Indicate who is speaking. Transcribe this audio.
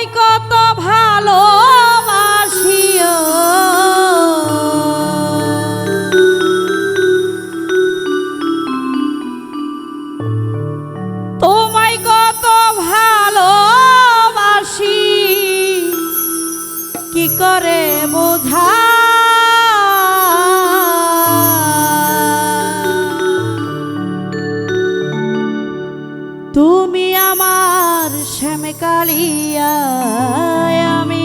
Speaker 1: তোমায় কত ভালোবাসিও। তোমায় কত ভালোবাসি কি করে বোঝা? তুমি আমার শ্যামকালিয়া আমি